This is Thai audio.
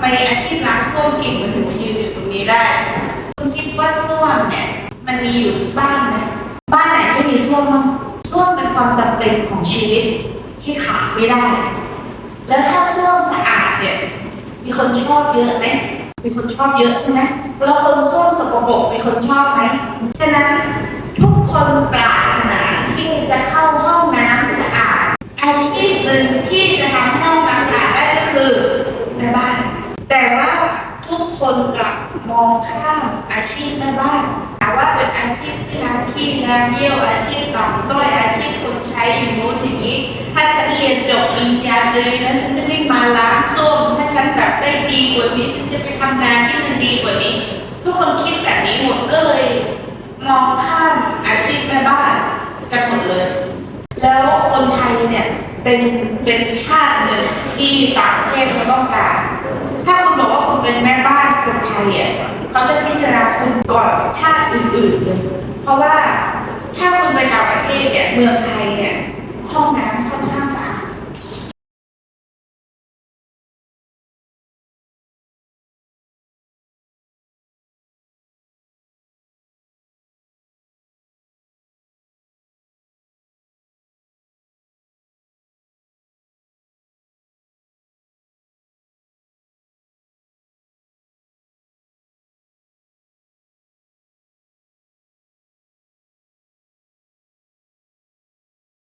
ไมอาชีพล้างส้วมเก่งมันถึงมายืนอยู่ตรงนี้ได้ คุณคิดว่าส้วมเนี่ย มันมีอยู่ทุกบ้านไหมบ้านไหนไม่มีส้วมบ้างส้วมเป็นความจำเป็นของชีวิตที่ขาดไม่ได้ แล้วถ้าส้วมสะอาดเนี่ย มีคนชอบเยอะไหมมีคนชอบเยอะใช่ไหมแล้วคนส้วมสกปรกมีคนชอบไหมฉะนั้นทุกคนปรารถนาที่จะเข้าห้องน้ำสะอาด อาชีพหนึ่งที่จะทำให้ห้องน้ำสะอาดได้ก็คือแม่บ้าน แต่ว่า ทุกคนกลับมองข้ามอาชีพแม่บ้านหาว่าเป็นอาชีพที่ล้างขี้งานเยี่ยวอาชีพต่ำต้อยอาชีพคนใช้อย่างนู้นอย่างนี้ ถ้าฉันเรียนจบปริญญาตรีแล้วฉันจะไม่มาล้างส้วมถ้าฉันแบบได้ดีกว่านี้ฉันจะไปทำงานที่มันดีกว่านี้ ทุกคนคิดแบบนี้หมดก็เลยมองข้ามอาชีพแม่บ้านกันหมดเลย แล้วคนไทยเนี่ยเป็นเป็นชาติหนึ่งที่ต่างประเทศเขา ก่อนชาติอื่นๆเลยเพราะว่าถ้าคุณไปต่างประเทศเนี่ยเมืองไท